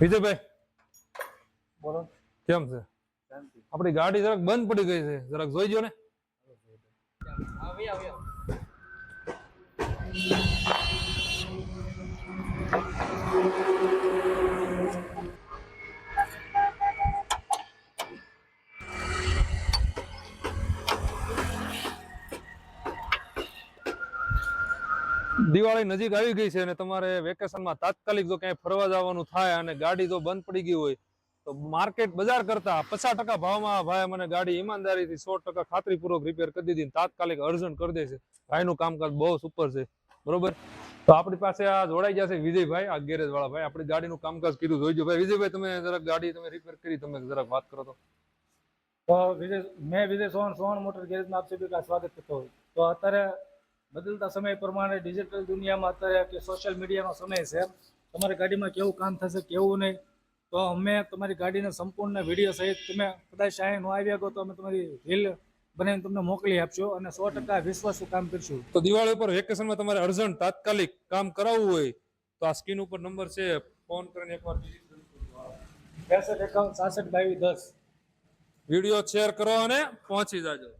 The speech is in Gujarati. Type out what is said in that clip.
વિજયભાઈ બોલો. કેમ છે? આપણી ગાડી જરાક બંધ પડી ગઈ છે. જરાક જોઈ જો ને. દિવાળી નજીક આવી ગઈ છે અને તમારે વેકેશનમાં તાત્કાલિક જો ક્યાંય ફરવા જવાનું થાય અને ગાડી જો બંધ પડી ગઈ હોય, તો માર્કેટ બજાર કરતા પચાસ ટકા ભાવમાં ભાઈ મને ગાડી ઈમાનદારીથી સો ટકા ખાતરીપૂર્વક રિપેર કરી દીધી તાત્કાલિક અર્જન્ટ કરી દે છે. ભાઈનું કામકાજ બહુ સુપર છે. બરોબર? તો આપણી પાસે આ જોડાઈ જશે વિજયભાઈ, આ ગેરેજ વાળા ભાઈ. આપણી ગાડીનું કામકાજ કીધું જોઈજો ભાઈ. વિજયભાઈ, તમે જરાક ગાડી તમે રિપેર કરી, તમે જરાક વાત કરો તો. મેં વિજય સોહન સોહન મોટર ગેરેજમાં આપ સ્વાગત કરતો હોય. તો અત્યારે બદલતા સમય પ્રમાણે ડિજિટલ દુનિયામાં અત્યારે કે સોશિયલ મીડિયાનો સમય છે. તમારી ગાડીમાં કેવું કામ થશે કેવું નહીં તો અમે તમારી ગાડીના સંપૂર્ણ વીડિયો સહિત તમે કદાચ અહીં ન આવ્યા ગયો તો અમે તમારી રીલ બનાવીને તમને મોકલી આપશો અને સો ટકા વિશ્વાસુ કામ કરશું. તો દિવાળી ઉપર વેકેશનમાં તમારે અર્જન્ટ તાત્કાલિક કામ કરાવવું હોય તો આ સ્ક્રીન ઉપર નંબર છે ફોન કરીને એકવાર બેસઠ. ત્રેસઠ એકાવન સાસઠ બાવીસ દસ. વીડિયો શેર કરો અને પહોંચી જાજો.